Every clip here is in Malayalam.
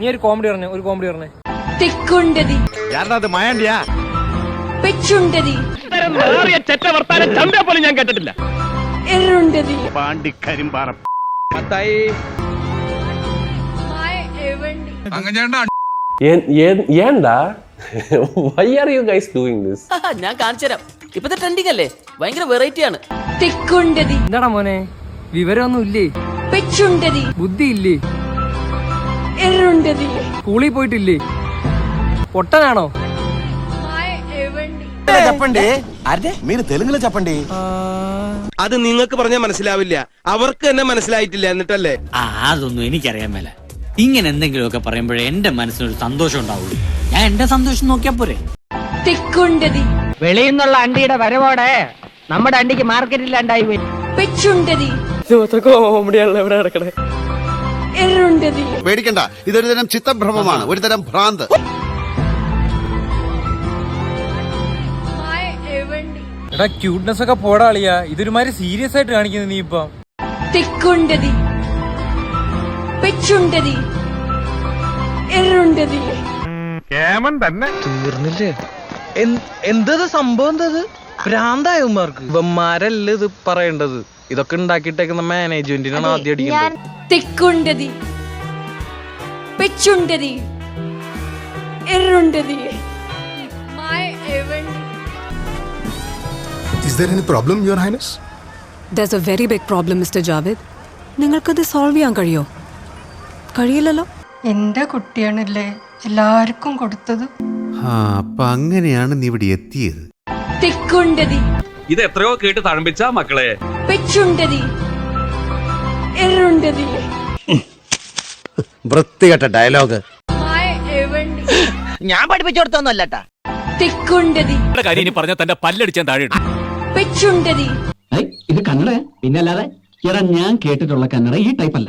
നീ ഒരു കോമഡി പറഞ്ഞേ ഒരു കോമഡി പറഞ്ഞേ. തെക്കുണ്ടതി. വർത്താനം ഞാൻ why are you guys doing this ഞാൻ കാണിച്ചുതരാം. ഇപ്പത്തെ ട്രെൻഡിങ് അല്ലേ? ഭയങ്കര വെറൈറ്റി ആണ്. എന്താടാ മോനെ? വിവരമൊന്നും ഇല്ലേ? ബുദ്ധി ഇല്ലേ സ്കൂളിൽ പോയിട്ടില്ലേ പൊട്ടനാണോ മായ എവണ്ടി చెప్పండి మీరు తెలుగులో చెప్పండి അത് നിങ്ങൾക്ക് പറഞ്ഞാൽ മനസ്സിലാവില്ല അവർക്ക് തന്നെ മനസ്സിലായിട്ടില്ല എന്നിട്ടല്ലേ ആ അതൊന്നും എനിക്കറിയാൻ മേല ഇങ്ങനെ എന്തെങ്കിലുമൊക്കെ പറയുമ്പോഴേ എന്റെ മനസ്സിനൊരു സന്തോഷം ഉണ്ടാവുള്ളൂ ഞാൻ എന്റെ സന്തോഷം നോക്കിയാ പോരെ തിക്കുണ്ടതി വെളിയിൽ നിന്നുള്ള അണ്ടിയുടെ വരവോടെ നമ്മുടെ അണ്ടിക്ക് മാർക്കറ്റില്ലാണ്ടായി പോയി പെച്ചുണ്ടതി കോമഡിയാണല്ലോ ഇവിടെ നടക്കണേ എറുണ്ടതി പേടിക്കണ്ട. ഇതൊരു തരം ചിത്തഭ്രമമാണ്. ഒരു തരം ഭ്രാന്ത്. എടാ ക്യൂട്ട്നെസ് ഒക്കെ പോടാളിയാ ഇതൊരുമാതിരി സീരിയസ് ആയിട്ട് കാണിക്കുന്നു നീ ഇപ്പൊ. തെക്കുണ്ടതി കേമൻ തന്നെ. തീർന്നില്ലേ? എന്തത് സംഭവം എന്തത്? ഭ്രാന്തായ ഉമ്മാർക്ക്? ഇവന്മാരല്ല ഇത് പറയേണ്ടത്? ഇതൊക്കെ ഉണ്ടാക്കിയിട്ടേക്കുന്ന മാനേജ്മെന്റിനാണ് ആദ്യം അടിക്കുന്നത് തിക്കുണ്ടതി പെച്ചുണ്ടതി എറുണ്ടതി Is there any problem, Your Highness? There's a very big problem mister Javed. നിങ്ങൾക്കത് സോൾവ് ചെയ്യാൻ കഴിയോ? കഴിയില്ലല്ലോ. എന്റെ കുട്ടിയാണല്ലേ എല്ലാവർക്കും കൊടുത്തത്? ആ അപ്പൊ അങ്ങനെയാണ് നീ ഇവിടെ എത്തിയത്. തിക്കുണ്ടതി ഇത് എത്രയോ കേട്ട് തഴമ്പിച്ച മക്കളെ. വൃത്തികെട്ട ഡയലോഗ്. ഞാൻ പഠിപ്പിച്ചു കൊടുത്തൊന്നുമല്ലട്ടാ. തിക്കുണ്ടതി. കാര്യം ഇനി പറഞ്ഞ തന്റെ പല്ലടിച്ചാൻ താഴെ ഇത് കന്നഡ പിന്നല്ലാതെ? എടാ ഞാൻ കേട്ടിട്ടുള്ള കന്നഡ ഈ ടൈപ്പ് അല്ല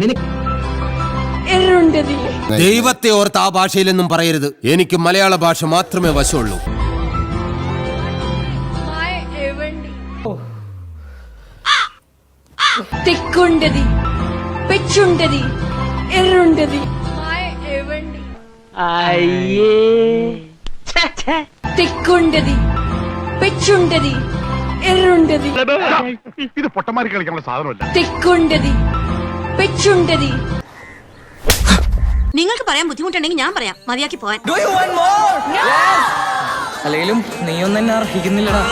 ദൈവത്തെ ഓർത്ത് ആ ഭാഷയിലൊന്നും പറയരുത്. എനിക്ക് മലയാള ഭാഷ മാത്രമേ വശമുള്ളൂ. തിക്കുണ്ടതി പെച്ചുണ്ടതി എറുണ്ടതി തിക്കുണ്ടതി പെച്ചുണ്ടതി എറുണ്ടതി ഇത് പൊട്ടന്മാരി കളിക്കാനുള്ള സാധനമല്ല. തിക്കുണ്ടതി പെച്ചുണ്ടതി നിങ്ങൾക്ക് പറയാൻ ബുദ്ധിമുട്ടുണ്ടെങ്കിൽ ഞാൻ പറയാം. മതിയാക്കി പോവാൻ. അല്ലെങ്കിലും നീ ഒന്നും എന്നെ അർഹിക്കുന്നില്ലടാ.